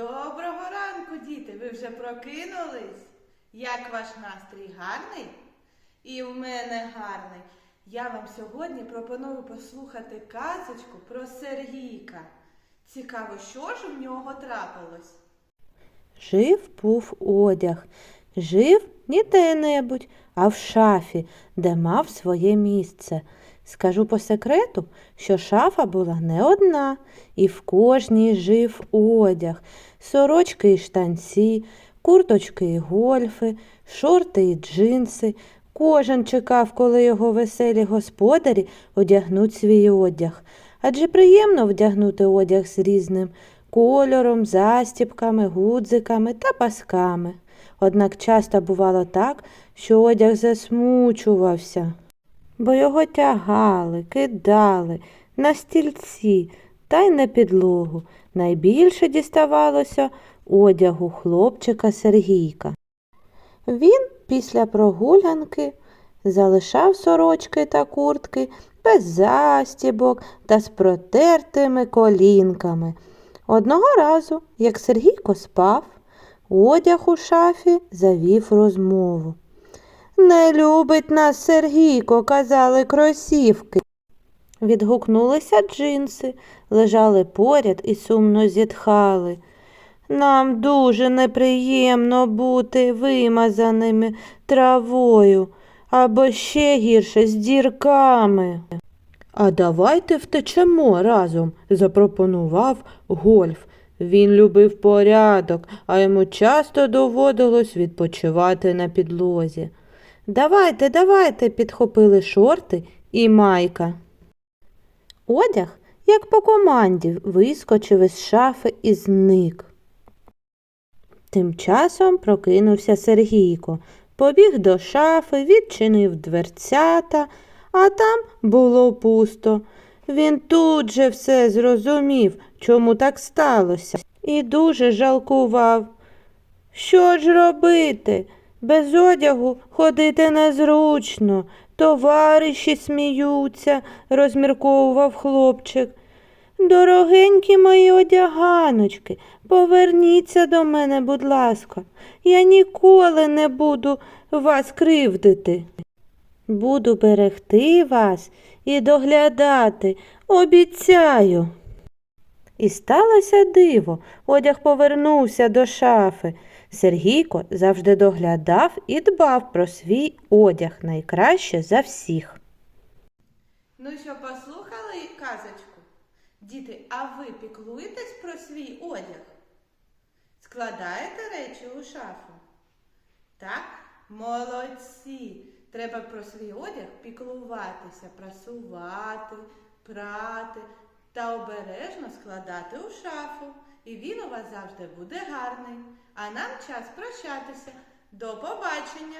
Доброго ранку, діти! Ви вже прокинулись? Як ваш настрій гарний? І в мене гарний. Я вам сьогодні пропоную послухати казочку про Сергійка. Цікаво, що ж в нього трапилось? Жив був одяг. Жив не де-небудь, а в шафі, де мав своє місце. Скажу по секрету, що шафа була не одна, і в кожній жив одяг, сорочки і штанці, курточки і гольфи, шорти і джинси. Кожен чекав, коли його веселі господарі одягнуть свій одяг. Адже приємно вдягнути одяг з різним кольором, застібками, гудзиками та пасками. Однак часто бувало так, що одяг засмучувався, бо його тягали, кидали на стільці та й на підлогу. Найбільше діставалося одягу хлопчика Сергійка. Він після прогулянки залишав сорочки та куртки без застібок та з протертими колінками. Одного разу, як Сергійко спав, одяг у шафі завів розмову. Не любить нас Сергійко, казали кросівки. Відгукнулися джинси, лежали поряд і сумно зітхали. Нам дуже неприємно бути вимазаними травою або ще гірше з дірками. А давайте втечемо разом, запропонував Гольф. Він любив порядок, а йому часто доводилось відпочивати на підлозі. Давайте, давайте, підхопили шорти і майка. Одяг, як по команді, вискочив із шафи і зник. Тим часом прокинувся Сергійко, побіг до шафи, відчинив дверцята, а там було пусто. Він тут же все зрозумів, чому так сталося, і дуже жалкував. Що ж робити? Без одягу ходити незручно, товариші сміються, розмірковував хлопчик. Дорогенькі мої одяганочки, поверніться до мене, будь ласка. Я ніколи не буду вас кривдити. Буду берегти вас і доглядати, обіцяю. І сталося диво, одяг повернувся до шафи. Сергійко завжди доглядав і дбав про свій одяг найкраще за всіх. Ну що, послухали казочку? Діти, а ви піклуєтесь про свій одяг? Складаєте речі у шафу? Так? Молодці! Треба про свій одяг піклуватися, прасувати, прати та обережно складати у шафу. І він у вас завжди буде гарний. А нам час прощатися. До побачення!